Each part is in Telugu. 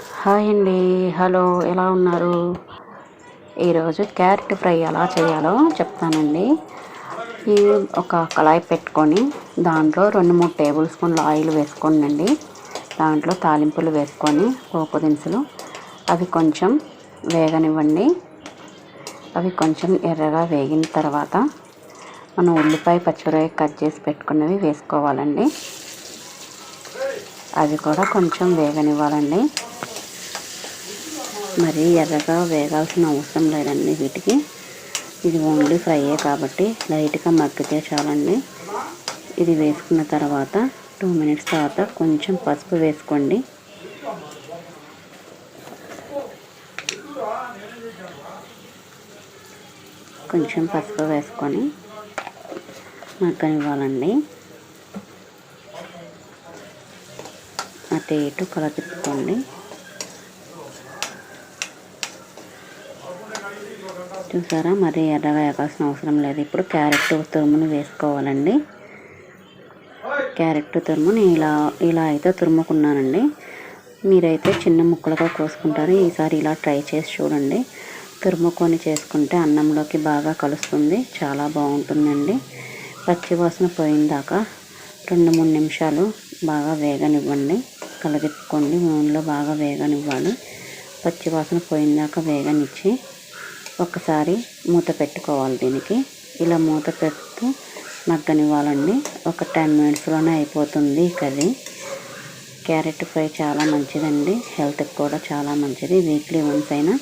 హాయ్ అండి. హలో ఎలా ఉన్నారు? ఈరోజు క్యారెట్ ఫ్రై ఎలా చేయాలో చెప్తానండి. ఈ ఒక కళాయి పెట్టుకొని దాంట్లో రెండు మూడు టేబుల్ స్పూన్ల ఆయిల్ వేసుకోండి దాంట్లో తాలింపులు వేసుకొని పోపు దినుసులు అవి కొంచెం వేగనివ్వండి. అవి కొంచెం ఎర్రగా వేగిన తర్వాత మనం ఉల్లిపాయ పచ్చిమిరపాయ కట్ చేసి పెట్టుకున్నవి వేసుకోవాలండి. అవి కూడా కొంచెం వేగనివ్వాలండి. మరి ఎర్రగా వేగాల్సిన అవసరం లేదండి వీటికి. ఇది ఓన్లీ ఫ్రైయే కాబట్టి లైట్గా మగ్గితే చాలండి. ఇది వేసుకున్న తర్వాత టూ మినిట్స్ తర్వాత కొంచెం పసుపు వేసుకోండి. కొంచెం పసుపు వేసుకొని మగ్గనివ్వాలండి. అటు ఇటు కల తిప్పుకోండి. చూసారా? మరి ఎర్రగా వేయాల్సిన అవసరం లేదు. ఇప్పుడు క్యారెట్ తురుమును వేసుకోవాలండి. క్యారెట్ తురుముని ఇలా ఇలా అయితే తురుముకున్నానండి. మీరైతే చిన్న ముక్కలుగా కోసుకుంటారు. ఈసారి ఇలా ట్రై చేసి చూడండి. తురుముకొని చేసుకుంటే అన్నంలోకి బాగా కలుస్తుంది. చాలా బాగుంటుందండి. పచ్చివాసన పోయిందాక రెండు మూడు నిమిషాలు బాగా వేగనివ్వండి. కలదిప్పుకోండి నూనెలో బాగా వేగనివ్వాలి. పచ్చివాసన పోయిందాక వేగనిచ్చి ఒకసారి మూత పెట్టుకోవాలి దీనికి. ఇలా మూత పెడుతూ మగ్గనివ్వాలండి. ఒక టెన్ మినిట్స్లోనే అయిపోతుంది కర్రీ. క్యారెట్ ఫ్రై చాలా మంచిదండి. హెల్త్కి కూడా చాలా మంచిది. వీక్లీ వన్స్ అయినా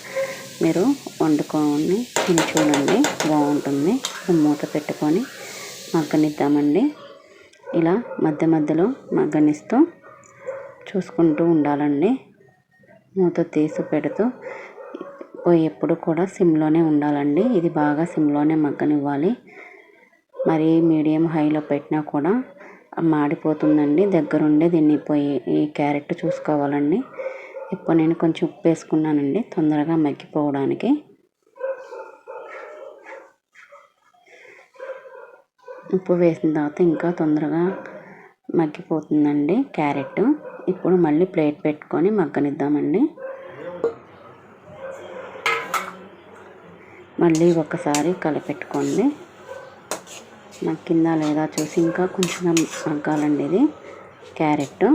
మీరు వండుకొని తిని చూడండి. బాగుంటుంది. మూత పెట్టుకొని మగ్గనిద్దామండి. ఇలా మధ్య మధ్యలో మగ్గనిస్తూ చూసుకుంటూ ఉండాలండి. మూత తీసి పెడుతూ పొయ్యి ఎప్పుడు కూడా సిమ్లోనే ఉండాలండి. ఇది బాగా సిమ్లోనే మగ్గనివ్వాలి. మరి మీడియం హైలో పెట్టినా కూడా మాడిపోతుందండి. దగ్గరుండే దీన్ని పొయ్యి ఈ క్యారెట్ చూసుకోవాలండి. ఇప్పుడు నేను కొంచెం ఉప్పు వేసుకున్నానండి తొందరగా మగ్గిపోవడానికి. ఉప్పు వేసిన తర్వాత ఇంకా తొందరగా మగ్గిపోతుందండి క్యారెట్. ఇప్పుడు మళ్ళీ ప్లేట్ పెట్టుకొని మగ్గనిద్దామండి. మళ్ళీ ఒకసారి కలిపెట్టుకోండి. కింద లేదా చూసి ఇంకా కొంచెం మగ్గాలండి ఇది. క్యారెట్.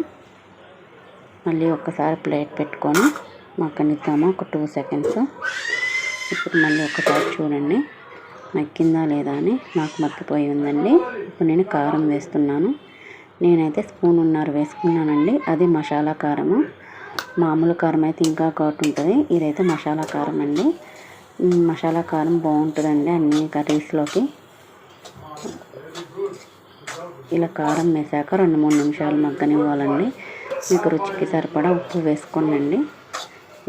మళ్ళీ ఒకసారి ప్లేట్ పెట్టుకొని మగ్గనిద్దాము ఒక టూ సెకండ్స్. ఇప్పుడు మళ్ళీ ఒకసారి చూడండి. మగ్గిందా లేదా అని నాకు మగ్గిపోయి ఉందండి. ఇప్పుడు నేను కారం వేస్తున్నాను. నేనైతే స్పూన్ ఉన్నారు వేసుకున్నానండి. అది మసాలా కారము. మామూలు కారం అయితే ఇంకా ఒకటి ఉంటుంది. ఇదైతే మసాలా కారం అండి మసాలా కారం బాగుంటుందండి అన్ని కర్రీస్లోకి. ఇలా కారం వేసాక రెండు మూడు నిమిషాలు మగ్గనివ్వాలండి. మీకు రుచికి సరిపడా ఉప్పు వేసుకోండి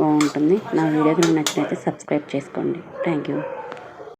బాగుంటుంది. నా వీడియో నచ్చినైతే సబ్స్క్రైబ్ చేసుకోండి. Thank you.